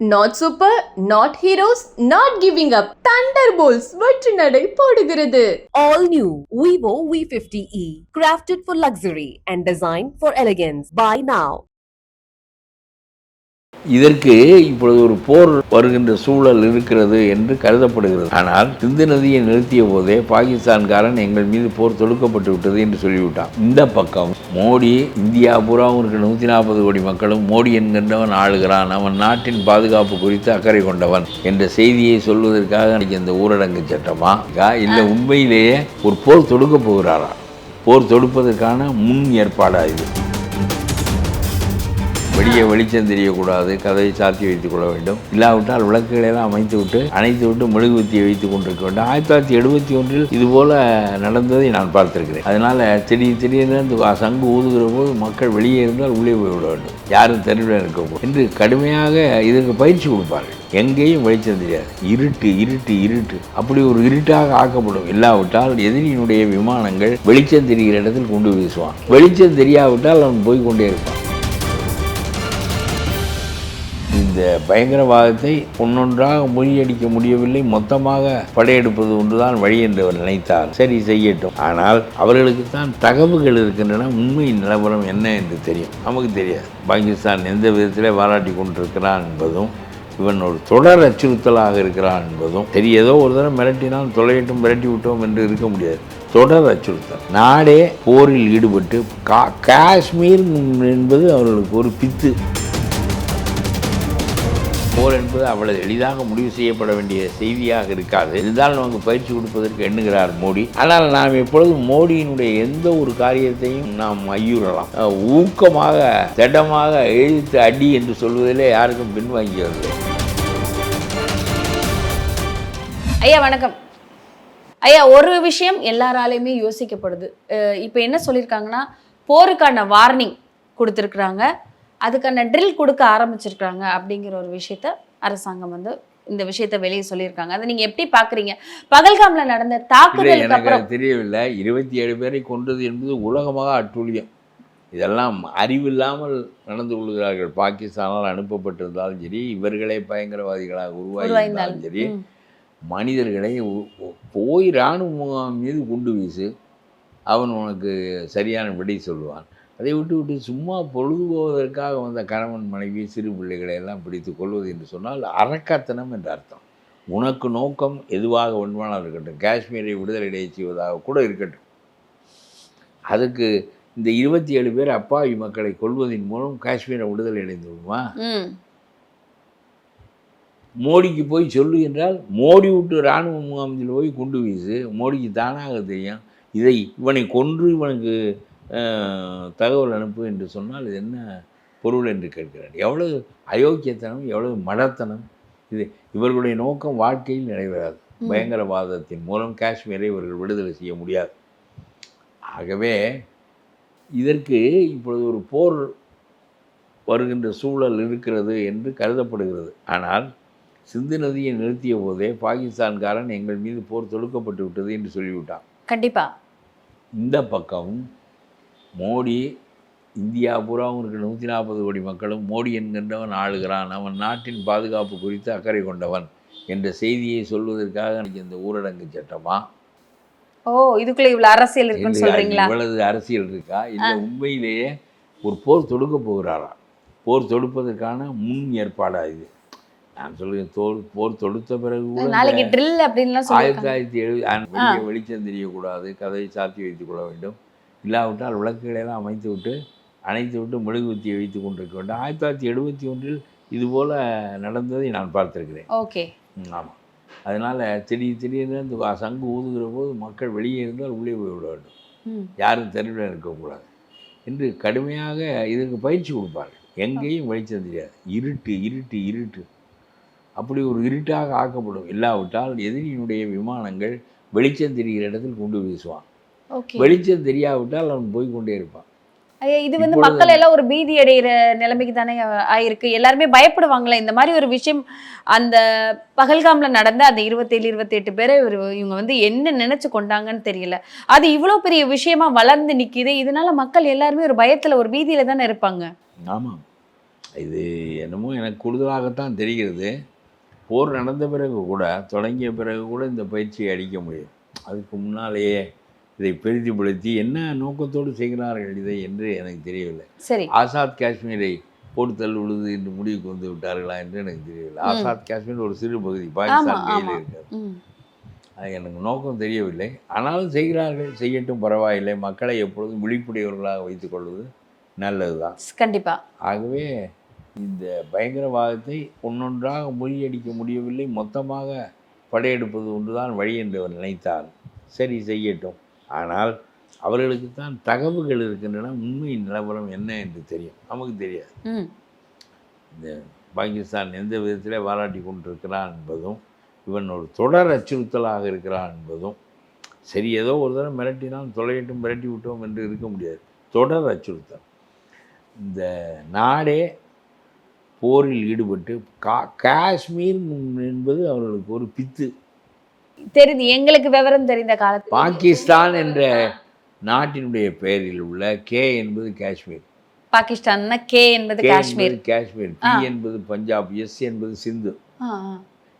Not super not heroes not giving up Thunderbolts வெற்றி நடை போடுகிறது All new Vivo V50e, crafted for luxury and designed for elegance. Buy now. இதற்கு இப்பொழுது ஒரு போர் வருகின்ற சூழல் இருக்கிறது என்று கருதப்படுகிறது. ஆனால் சிந்து நதியை நிறுத்திய போதே பாகிஸ்தான்காரன் எங்கள் மீது போர் தொடுக்கப்பட்டு விட்டது என்று சொல்லிவிட்டான். இந்த பக்கம் மோடி இந்தியா பூராவும் இருக்கிற நூற்றி நாற்பது கோடி மக்களும் மோடி என்கின்றவன் ஆளுகிறான். அவன் நாட்டின் பாதுகாப்பு குறித்து அக்கறை கொண்டவன் என்ற செய்தியை சொல்வதற்காக இந்த ஊரடங்கு சட்டமா? இல்லை உண்மையிலேயே ஒரு போர் தொடுக்க போகிறாரா? போர் தொடுப்பதற்கான முன் ஏற்பாடாக இது? வெளியே வெளிச்சம் தெரியக்கூடாது கதவை சாத்தி வைத்துக் கொள்ள வேண்டும். இல்லாவிட்டால் விளக்குகளை எல்லாம் அமைத்து விட்டு அணைத்து விட்டு மெழுகுவத்தியை வைத்துக் கொண்டிருக்க வேண்டும். ஆயிரத்தி தொள்ளாயிரத்தி எழுபத்தி ஒன்றில் இது போல நடந்ததை நான் பார்த்திருக்கிறேன். அதனால திடீர் திடீர்னு சங்கு ஊதுகிற போது மக்கள் வெளியே இருந்தால் உள்ளே போய்விட வேண்டும். யாரும் தெருவில் இருக்க என்று கடுமையாக இதற்கு பயிற்சி கொடுப்பார்கள். எங்கேயும் வெளிச்சம் தெரியாது. இருட்டு இருட்டு இருட்டு. அப்படி ஒரு இருட்டாக ஆக்கப்படும். இல்லாவிட்டால் எதிரியினுடைய விமானங்கள் வெளிச்சம் தெரிகிற இடத்தில் கொண்டு வீசுவான். வெளிச்சம் தெரியாவிட்டால் அவன் போய் கொண்டே இருப்பான். இந்த பயங்கரவாதத்தை ஒன்னொன்றாக முறியடிக்க முடியவில்லை. மொத்தமாக படையெடுப்பது ஒன்றுதான் வழி என்று அவர் நினைத்தார். சரி செய்யட்டும். ஆனால் அவர்களுக்கு தான் தகவல்கள் இருக்கின்றன. உண்மை நிலவரம் என்ன என்று தெரியும். நமக்கு தெரியாது. பாகிஸ்தான் எந்த விதத்திலே வாராட்டி கொண்டிருக்கிறான் என்பதும் இவன் ஒரு தொடர் அச்சுறுத்தலாக இருக்கிறான் என்பதும் சரி. ஏதோ ஒரு தடவை மிரட்டினால் தொலையிட்டும் மிரட்டி விட்டோம் என்று இருக்க முடியாது. தொடர் அச்சுறுத்தல். நாடே போரில் ஈடுபட்டு கா காஷ்மீர் என்பது அவர்களுக்கு ஒரு பித்து. போர் என்பது அவ்வளவு எளிதாக முடிவு செய்யப்பட வேண்டிய செய்தியாக இருக்காது. இருந்தாலும் நமக்கு பயிற்சி கொடுப்பதற்கு எண்ணுகிறார் மோடி. ஆனால் நாம் எப்பொழுதும் மோடியினுடைய எந்த ஒரு காரியத்தையும் நாம் ஐயுறலாம். ஊக்கமாக திடமாக எழுத்து அடி என்று சொல்வதிலே யாருக்கும் பின்வாங்கியதில்லை. ஐயா வணக்கம். ஐயா ஒரு விஷயம் எல்லாராலையுமே யோசிக்கப்படுது. இப்போ என்ன சொல்லியிருக்காங்கன்னா போருக்கான வார்னிங் கொடுத்துருக்குறாங்க. அதுக்கான ட்ரில் கொடுக்க ஆரம்பிச்சிருக்காங்க அப்படிங்கிற ஒரு விஷயத்த அரசாங்கம் வந்து இந்த விஷயத்த வெளியே சொல்லியிருக்காங்க. அதை நீங்க எப்படி பாக்குறீங்க பகல்காம்ல நடந்த இல்லை தாக்குதலுக்கு எனக்கு தெரியவில்லை. இருபத்தி ஏழு பேரை கொண்டது என்பது உலகமாக அட்டூழியம். இதெல்லாம் அறிவில்லாமல் நடந்து கொள்கிறார்கள். பாகிஸ்தானால் அனுப்பப்பட்டிருந்தாலும் சரி இவர்களே பயங்கரவாதிகளாக உருவாகியிருந்தாலும் சரி. மனிதர்களை போய் இராணுவ முகாம் மீது குண்டு வீசு அவன் உனக்கு சரியான விடை சொல்லுவான். அதை விட்டு விட்டு சும்மா பொழுது போவதற்காக வந்த கணவன் மனைவி சிறு பிள்ளைகளை எல்லாம் பிடித்து கொள்வது என்று சொன்னால் அரக்கத்தனம் என்று அர்த்தம். உனக்கு நோக்கம் எதுவாக வேண்டுமானால் இருக்கட்டும். காஷ்மீரை விடுதலை செய்வதாக கூட இருக்கட்டும். அதுக்கு இந்த இருபத்தி ஏழு பேர் அப்பாவி மக்களை கொள்வதன் மூலம் காஷ்மீரை விடுதலை அடைந்து விடுமா? மோடிக்கு போய் சொல்லு என்றால் மோடி விட்டு இராணுவ முகாமில் போய் குண்டு வீசு. மோடிக்கு தானாக தெரியும். இதை இவனை கொன்று இவனுக்கு தகவல் அனுப்பு என்று சொன்னால் இது என்ன பொருள் என்று கேட்கிறார். எவ்வளவு அயோக்கியத்தனம் எவ்வளவு மடத்தனம். இது இவர்களுடைய நோக்கம் வாழ்க்கையில் நிறைவேறாது. பயங்கரவாதத்தின் மூலம் காஷ்மீரை இவர்கள் விடுதலை செய்ய முடியாது. ஆகவே இதற்கு இப்பொழுது ஒரு போர் வருகின்ற சூழல் இருக்கிறது என்று கருதப்படுகிறது. ஆனால் சிந்து நதியை நிறுத்திய போதே பாகிஸ்தான்காரன் எங்கள் மீது போர் தொடுக்கப்பட்டு விட்டது என்று சொல்லிவிட்டான். கண்டிப்பா. இந்த பக்கம் மோடி இந்தியா பூராவும் இருக்கிற நூற்றி நாற்பது கோடி மக்களும் மோடி என்கின்றவன் ஆளுகிறான். அவன் நாட்டின் பாதுகாப்பு குறித்து அக்கறை கொண்டவன் என்ற செய்தியை சொல்வதற்காக அன்னைக்கு இந்த ஊரடங்கு சட்டமா? ஓ இதுக்குள்ள இவ்வளவு அரசியல் இருக்குன்னு? சொல்றீங்களா? இவ்வளவு அரசியல் இருக்கா? இல்லை உண்மையிலேயே ஒரு போர் தொடுக்க போகிறாரா? போர் தொடுப்பதற்கான முன் ஏற்பாடா இது? நான் சொல்லுவேன் தோல் போர் தொடுத்த பிறகு கூட நாளைக்கு ட்ரில் அப்படின்லாம் ஆயிரத்தி தொள்ளாயிரத்தி எழுபது வெளிச்சம் தெரியக்கூடாது கதவை சாத்தி வைத்துக் கொள்ள வேண்டும். இல்லாவிட்டால் விளக்குகளை எல்லாம் அமைத்து விட்டு அணைத்து விட்டு மெழுகுவத்தியை வைத்துக் கொண்டிருக்க வேண்டும். ஆயிரத்தி தொள்ளாயிரத்தி எழுபத்தி ஒன்றில் இது போல நடந்ததை நான் பார்த்திருக்கிறேன். ஓகே. ஆமாம் அதனால் திடீர் திடீர்னு இந்த சங்கு ஊதுகிற போது மக்கள் வெளியே இருந்தால் உள்ளே போய் விட வேண்டும். யாரும் தெருவில் இருக்கக்கூடாது. என்று கடுமையாக இதற்கு பயிற்சி கொடுப்பார்கள். எங்கேயும் வெளிச்சம் தெரியாது. இருட்டு இருட்டு இருட்டு. அப்படி ஒரு இருட்டாக ஆக்கப்படும். இல்லாவிட்டால் எதிரியினுடைய விமானங்கள் வெளிச்சம் தெரிகிற இடத்தில் கொண்டு வீசுவான். வெளிச்சம் தெரியாவிட்டால் அவன் போய் கொண்டே இருப்பான். இது வந்து மக்கள் எல்லாம் ஒரு பீதி அடைகிற நிலைமைக்கு தானே ஆயிருக்கு. எல்லாருமே பயப்படுவாங்களே இந்த மாதிரி ஒரு விஷயம் அந்த பகல்காம்ல நடந்த அந்த இருபத்தேழு இருபத்தெட்டு பேரை ஒரு இவங்க வந்து என்ன நினைச்சு கொண்டாங்கன்னு தெரியல. அது இவ்வளவு பெரிய விஷயமா வளர்ந்து நிக்குது. இதனால மக்கள் எல்லாருமே ஒரு பயத்துல ஒரு பீதியில தானே இருப்பாங்க. ஆமாம் இது என்னமோ எனக்கு கூடுதலாகத்தான் தெரிகிறது. போர் நடந்த பிறகு கூட தொடங்கிய பிறகு கூட இந்த பயிற்சியை அளிக்க முடியும். அதுக்கு முன்னாலேயே இதை பெரிதிப்படுத்தி என்ன நோக்கத்தோடு செய்கிறார்கள் இதை என்று எனக்கு தெரியவில்லை. சரி. ஆசாத் காஷ்மீரை போட்டு தள்ளுவது என்று முடிவுக்கு வந்து விட்டார்களா என்று எனக்கு தெரியவில்லை. ஆசாத் காஷ்மீர் ஒரு சிறு பகுதி பாகிஸ்தான். கையில் இருக்கிறது. அது எனக்கு நோக்கம் தெரியவில்லை. ஆனாலும் செய்கிறார்கள் செய்யட்டும் பரவாயில்லை. மக்களை எப்பொழுதும் விழிப்புடையவர்களாக வைத்துக்கொள்வது நல்லது தான் கண்டிப்பா. ஆகவே இந்த பயங்கரவாதத்தை ஒன்றொன்றாக முறியடிக்க முடியவில்லை. மொத்தமாக படையெடுப்பது ஒன்றுதான் வழி என்று அவர் நினைத்தார். சரி செய்யட்டும். ஆனால் அவர்களுக்கு தான் தகவல்கள் இருக்கின்றன உண்மை நிலவரம் என்ன என்று தெரியும். நமக்கு தெரியாது. இந்த பாகிஸ்தான் எந்த விதத்தில் பாராட்டி கொண்டிருக்கிறான் என்பதும் இவன் ஒரு தொடர் அச்சுறுத்தலாக இருக்கிறான் என்பதும் சரி ஏதோ ஒரு தடவை மிரட்டினால் தொலையட்டும் மிரட்டி விட்டோம் என்று இருக்க முடியாது. தொடர் அச்சுறுத்தல். இந்த நாடே போரில் ஈடுபட்டு கா காஷ்மீர் என்பது அவர்களுக்கு ஒரு பித்து. தெரியுது எங்களுக்கு விவரம் தெரிந்த காலத்துல. பாகிஸ்தான் என்ற நாட்டினுடைய பெயரில் உள்ள கே என்பது காஷ்மீர். பாகிஸ்தான்னா கே என்பது காஷ்மீர். காஷ்மீர். பி என்பது பஞ்சாப் எஸ் என்பது சிந்து.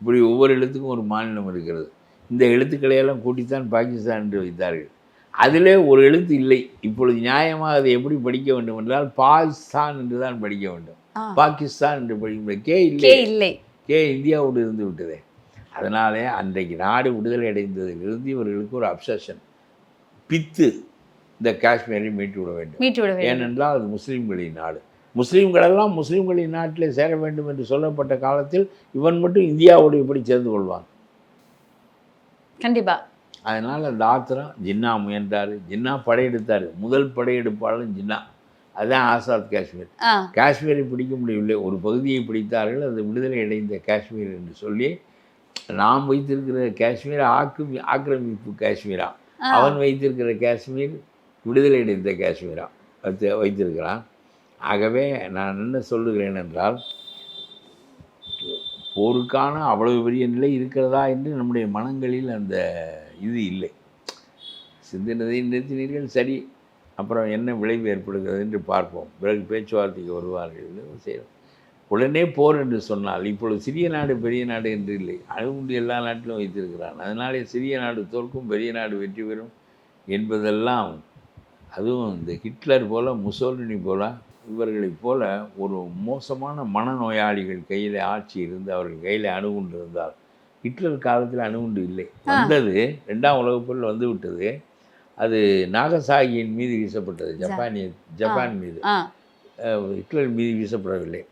இப்படி ஒவ்வொரு எழுத்துக்கும் ஒரு மாநிலம் இருக்கிறது. இந்த எழுத்துக்களை எல்லாம் கூட்டித்தான் பாகிஸ்தான் என்று வைத்தார்கள். அதிலே ஒரு எழுத்து இல்லை. இப்பொழுது நியாயமாக அதை எப்படி படிக்க வேண்டும் என்றால் பாகிஸ்தான் என்று தான் படிக்க வேண்டும். பாகிஸ்தான் என்று படிக்க கே கே இல்லை. இல்லை. கே இந்தியாவோடு இருந்து விட்டதே. அதனாலே அன்றைக்கு நாடு விடுதலை அடைந்ததிலிருந்து இவர்களுக்கு ஒரு அப்சஷன் பித்து இந்த காஷ்மீரை மீட்டு விட வேண்டும். மீட்டு விட ஏனென்றால் அது முஸ்லீம்களின் நாடு. முஸ்லீம்களெல்லாம் முஸ்லீம்களின் நாட்டிலே சேர வேண்டும் என்று சொல்லப்பட்ட காலத்தில் இவன் மட்டும் இந்தியாவோடு எப்படி சேர்ந்து கொள்வான். கண்டிப்பா. அதனால் அந்த ஆத்திரம் ஜின்னா முயன்றார். ஜின்னா படையெடுத்தார். முதல் படையெடுப்பாளர் ஜின்னா. அதுதான் ஆசாத் காஷ்மீர். காஷ்மீரை பிடிக்க முடியவில்லை. ஒரு பகுதியை பிடித்தார்கள். அது விடுதலை அடைந்த காஷ்மீர் என்று சொல்லி நாம் வைத்திருக்கிற காஷ்மீர் ஆக்கு ஆக்கிரமிப்பு காஷ்மீரா? அவன் வைத்திருக்கிற காஷ்மீர் விடுதலை அடைந்த காஷ்மீரா? வைத்து வைத்திருக்கிறான். ஆகவே நான் என்ன சொல்லுகிறேன் என்றால் போருக்கான அவ்வளவு பெரிய நிலை இருக்கிறதா என்று நம்முடைய மனங்களில் அந்த இது இல்லை. சிந்தினதை நிறுத்தினீர்கள் சரி. அப்புறம் என்ன விளைவு ஏற்படுகிறது என்று பார்ப்போம். பிறகு பேச்சுவார்த்தைக்கு வருவார்கள். என்று செய்யணும்? உடனே போர் என்று சொன்னால் இப்பொழுது சிறிய நாடு பெரிய நாடு என்று இல்லை. அணுகுண்டு எல்லா நாட்டிலும் வைத்திருக்கிறான். அதனாலே சிறிய நாடு தோற்கும் பெரிய நாடு வெற்றி பெறும் என்பதெல்லாம் அதுவும் இந்த ஹிட்லர் போல முசோலினி போல இவர்களைப் போல ஒரு மோசமான மனநோயாளிகள் கையில் ஆட்சி இருந்து அவர்கள் கையில் அணுகுண்டு இருந்தால் ஹிட்லர் காலத்தில் அணுகுண்டு இல்லை. வந்தது ரெண்டாம் உலகப் போரில் வந்து விட்டது. அது நாகசாகியின் மீது வீசப்பட்டது ஜப்பானிய ஜப்பான் மீது. ஹிட்லர் மீது வீசப்படவில்லை.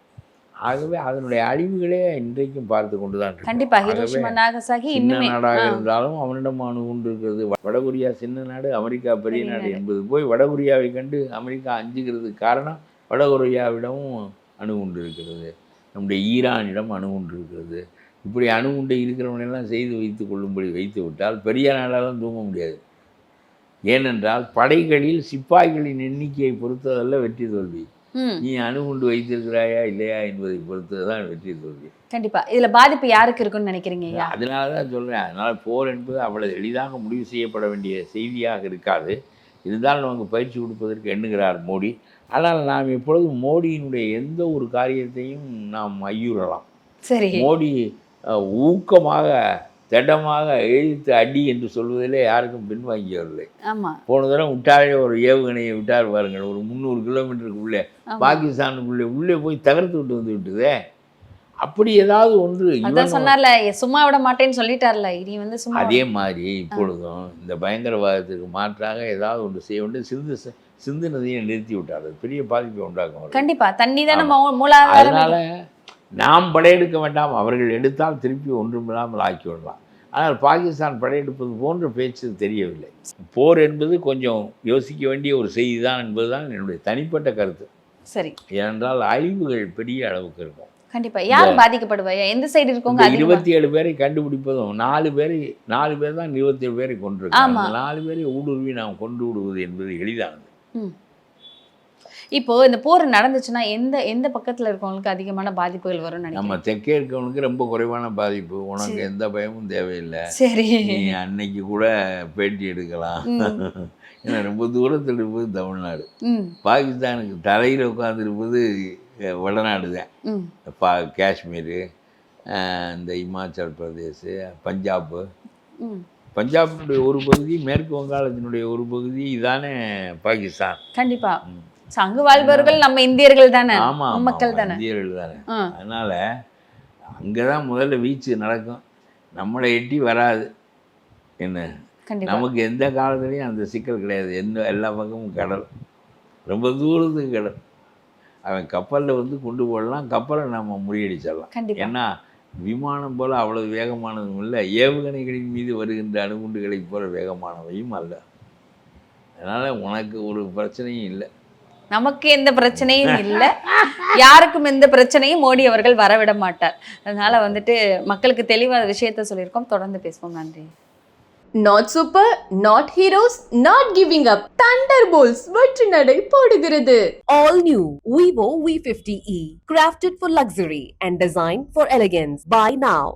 ஆகவே அதனுடைய அழிவுகளே இன்றைக்கும் பார்த்து கொண்டு தான் இருக்கிறோம். கண்டிப்பா ஆகவே ஹிரோஷிமா நாகசாகி சின்ன நாடாக. இருந்தாலும் அவனிடம் அணுகுண்டு இருக்கிறது வடகொரியா சின்ன நாடு அமெரிக்கா பெரிய நாடு. என்பது போய் வடகொரியாவை கண்டு அமெரிக்கா அஞ்சுகிறதுக்கு காரணம் வடகொரியாவிடமும் அணுகுண்டு இருக்கிறது நம்முடைய ஈரானிடம் அணுகுண்டு இருக்கிறது இப்படி அணுகுண்டு இருக்கிறவனெல்லாம் செய்து வைத்து கொள்ளும்படி வைத்து விட்டால் பெரிய நாடாலும் தூங்க முடியாது ஏனென்றால் படைகளில் சிப்பாய்களின் எண்ணிக்கையை பொறுத்ததல்ல வெற்றி தோல்வி நீ அணுகுண்டு வைத்திருக்கிறாயா இல்லையா என்பதை பொறுத்தது தான் வெற்றி தோல்வி. கண்டிப்பா. இதுல பாதிப்பு யாருக்கு இருக்குன்னு நினைக்கிறீங்க அதனால தான் சொல்கிறேன் அதனால் போர் என்பது அவ்வளவு எளிதாக முடிவு செய்யப்பட வேண்டிய செய்தியாக இருக்காது. இருந்தாலும் நமக்கு பயிற்சி கொடுப்பதற்கு எண்ணுகிறார் மோடி. ஆனால் நாம் எப்பொழுதும் மோடியினுடைய எந்த ஒரு காரியத்தையும் நாம் ஐயுறலாம். சரி. மோடி ஊக்கமாக திடமாக எழுத்து அடி என்று சொல்வதிலே யாருக்கும் பின்வாங்கியவில்லை போன தடவை விட்டாலே ஒரு ஏவுகணையை விட்டார் பாருங்கள் ஒரு முந்நூறு கிலோமீட்டருக்கு உள்ளே. பாகிஸ்தானுக்குள்ளே உள்ளே போய் தகர்த்து விட்டு வந்து விட்டுதே. அப்படி ஏதாவது ஒன்று இவன் சொன்னார்ல "எ, சும்மா விட மாட்டேன்னு சொல்லிட்டார்ல இனி வந்து சும்மா அதே மாதிரி இப்பொழுதும் இந்த பயங்கரவாதத்துக்கு மாற்றாக ஏதாவது ஒன்று செய்ய வேண்டும். சிந்து சிந்து நதியை நிறுத்தி விட்டார். பெரிய பாதிப்பை உண்டாக்கும். கண்டிப்பா தண்ணி தானே மூலாதாரம் அதனால நாம் படையெடுக்க வேண்டாம் அவர்கள் எடுத்தால் திருப்பி ஒன்றுமில்லாமல் ஆக்கி விடலாம் ஆனால் பாகிஸ்தான் படையெடுப்பது போன்ற பேச்சு தெரியவில்லை. போர் என்பது கொஞ்சம் யோசிக்க வேண்டிய ஒரு செய்தி தான் என்பதுதான் என்னுடைய தனிப்பட்ட கருத்து. சரி. ஏனென்றால் அழிவுகள் பெரிய அளவுக்கு இருக்கும். கண்டிப்பா. யார் பாதிக்கப்படுவா? எந்த சைடு இருக்கவங்க இருபத்தி ஏழு பேரை கண்டுபிடிப்பதும் நாலு பேரை நாலு பேர் தான் இருபத்தி ஏழு பேரை கொண்டிருக்காங்க நாலு பேரை ஊடுருவி நாம் கொண்டு விடுவது என்பது எளிதானது. இப்போ இந்த போர் நடந்துச்சுன்னா எந்த எந்த பக்கத்துல இருக்கவங்களுக்கு அதிகமான பாதிப்புகள் வரும்னு நம்ம தெற்கே இருக்கவனுக்கு ரொம்ப குறைவான பாதிப்பு. உனக்கு எந்த பயமும் தேவையில்லை. சரி. நீ அன்னைக்கு கூட பேட்டி எடுக்கலாம். ஏன்னா ரொம்ப தூரத்தில் இருப்பது தமிழ்நாடு. பாகிஸ்தானுக்கு தலையில் உட்காந்துருப்பது வடநாடு தான் பா காஷ்மீரு இந்த இமாச்சல் பிரதேஷ் பஞ்சாப்பு பஞ்சாபினுடைய ஒரு பகுதி மேற்கு வங்காளத்தினுடைய ஒரு பகுதி இதானே பாகிஸ்தான். கண்டிப்பா. So, அங்கு வாழ்பவர்கள் நம்ம இந்தியர்கள் தானே? மக்கள் தானே? இந்தியர்கள் தானே. அதனால அங்கே தான் முதல்ல வீச்சு நடக்கும். நம்மளை எட்டி வராது. என்ன? நமக்கு எந்த காலத்துலேயும் அந்த சிக்கல் கிடையாது. எந்த எல்லா பக்கமும் கடல். ரொம்ப தூரத்துக்கு கடல். அவன் கப்பலில் வந்து கொண்டு போடலாம். கப்பலை நம்ம முறியடிச்சிடலாம். ஏன்னா விமானம் போல அவ்வளவு வேகமானதும் இல்லை. ஏவுகணைகளின் மீது வருகின்ற அணுகுண்டுகளைப் போல வேகமானவையும் அல்ல. அதனால் உனக்கு ஒரு பிரச்சனையும் இல்லை. நமக்கு எந்த பிரச்சனையும் இல்லை. யாருக்கும் எந்த பிரச்சனையும் மோடி அவர்கள் வரவிட மாட்டார். அதனால வந்துட்டு மக்களுக்கு தெளிவான விஷயத்த சொல்லியிருக்கோம். தொடர்ந்து பேசுவோம். நன்றி. Not super not heroes not giving up Thunderbolts வெற்றி நடை போடுகிறது. All new Vivo V50e. Crafted for luxury and designed for elegance. Buy now.